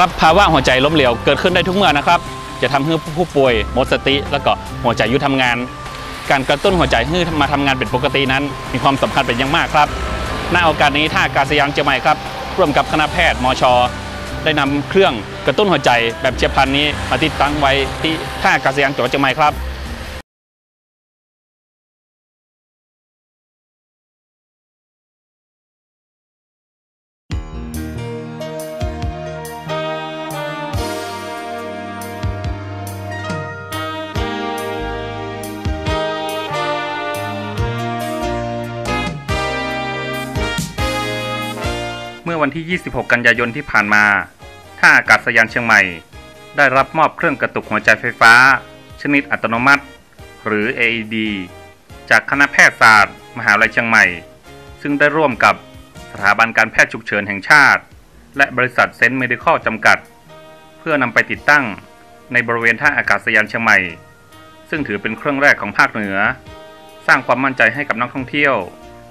ครับภาวะหัวใจล้มเหลวเกิดขึ้นได้ทุกเมื่อนะครับ จะทำให้ผู้ป่วยหมดสติ แล้วก็หัวใจยุดทำงาน การกระตุ้นหัวใจให้มาทำงานเป็นปกตินั้น มีความสำคัญเป็นอย่างมากครับณโอกาสนี้ท่าอากาศยานเชียงใหม่ครับร่วมกับคณะแพทย์มช ได้นำเครื่องกระตุ้นหัวใจแบบเชียบพลันนี้มาติดตั้งไว้ที่ท่าอากาศยานจังหวัดเชียงใหม่ครับ วันที่ 26 กันยายนที่ผ่านมาท่าอากาศยานเชียงใหม่ ได้รับมอบเครื่องกระตุกหัวใจไฟฟ้า ชนิดอัตโนมัติ หรือ AED จากคณะแพทยศาสตร์ มหาวิทยาลัยเชียงใหม่ ซึ่งได้ร่วมกับสถาบันการแพทย์ฉุกเฉินแห่งชาติ และบริษัทเซนต์เมดิคอลจำกัด เพื่อนำไปติดตั้งในบริเวณท่าอากาศยานเชียงใหม่ ซึ่งถือเป็นเครื่องแรกของภาคเหนือ สร้างความมั่นใจให้กับนักท่องเที่ยว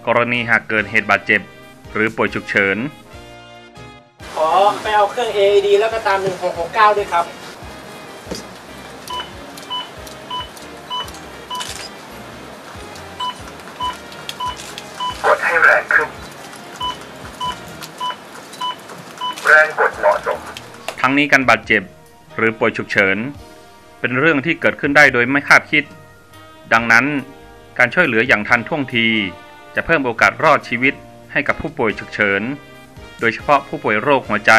กรณีหากเกิดเหตุบาดเจ็บ หรือป่วยฉุกเฉิน อไปเอาเครื่อง AED แล้วก็ตาม 1669 ด้วยครับ กดให้แรงขึ้น แรงกดเหมาะสม ทั้งนี้การบาดเจ็บหรือป่วยฉุกเฉิน เป็นเรื่องที่เกิดขึ้นได้โดยไม่คาดคิด ดังนั้นการช่วยเหลืออย่างทันท่วงที จะเพิ่มโอกาสรอดชีวิตให้กับผู้ป่วยฉุกเฉิน โดยเฉพาะผู้ป่วยโรคหัวใจ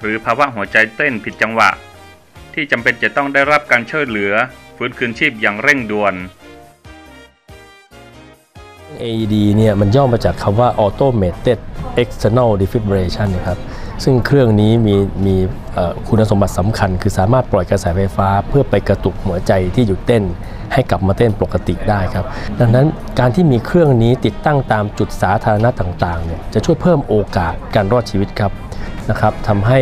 หรือภาวะหัวใจเต้นผิดจังหวะ ที่จำเป็นจะต้องได้รับการช่วยเหลือฟื้นคืนชีพอย่างเร่งด่วน AED เนี่ยมันย่อมาจากคำว่า Automated External Defibrillation นะครับ ซึ่งเครื่องนี้มีมีคุณสมบัติสำคัญ คือสามารถปล่อยกระแสไฟฟ้า เพื่อไปกระตุกหัวใจที่หยุดเต้น ให้กลับมาเต้นปกติได้ครับ ดังนั้นการที่มีเครื่องนี้ติดตั้งตามจุดสาธารณะต่างๆเนี่ยจะช่วยเพิ่มโอกาสการรอดชีวิตครับนะครับทำให้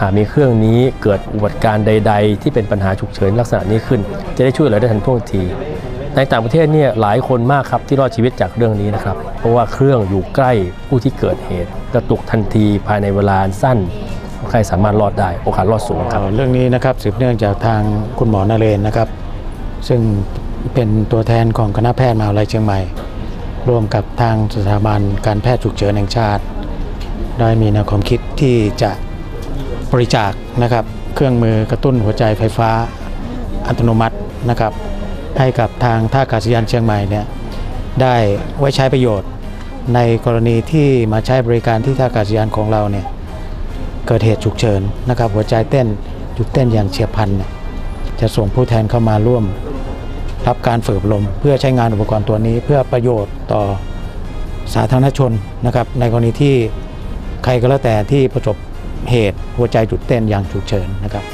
หากมีเครื่องนี้เกิดอุบัติการณ์ใด ๆ ที่เป็นปัญหาฉุกเฉินลักษณะนี้ขึ้น จะได้ช่วยเหลือได้ทันท่วงที ในต่างประเทศเนี่ยหลายคนมากครับที่รอดชีวิตจากเรื่องนี้นะครับ เพราะว่าเครื่องอยู่ใกล้ผู้ที่เกิดเหตุ กระตุกทันทีภายในเวลาสั้นใครสามารถรอดได้โอกาสรอดสูงครับเรื่องนี้นะครับสืบเนื่องจากทางคุณหมอนเรนนะครับ ซึ่งเป็นตัวแทนของคณะแพทย์มหาวิทยาลัยเชียงใหม่ ร่วมกับทางสถาบันการแพทย์ฉุกเฉินแห่งชาติ ได้มีแนวความคิดที่จะบริจาคนะครับ เครื่องมือกระตุ้นหัวใจไฟฟ้าอัตโนมัตินะครับ ให้กับทางท่าอากาศยานเชียงใหม่เนี่ย ได้ไว้ใช้ประโยชน์ ในกรณีที่มาใช้บริการที่ท่าอากาศยานของเราเนี่ยเกิดเหตุฉุกเฉินนะครับหัวใจเต้นหยุดเต้นอย่างเฉียบพลัน จะส่งผู้แทนเข้ามาร่วมรับการฝึกอบรมเพื่อใช้งานอุปกรณ์ตัวนี้ เพื่อประโยชน์ต่อสาธารณชนนะครับในกรณีที่ใครก็แล้วแต่ที่ประสบเหตุหัวใจหยุดเต้นอย่างฉุกเฉินนะครับ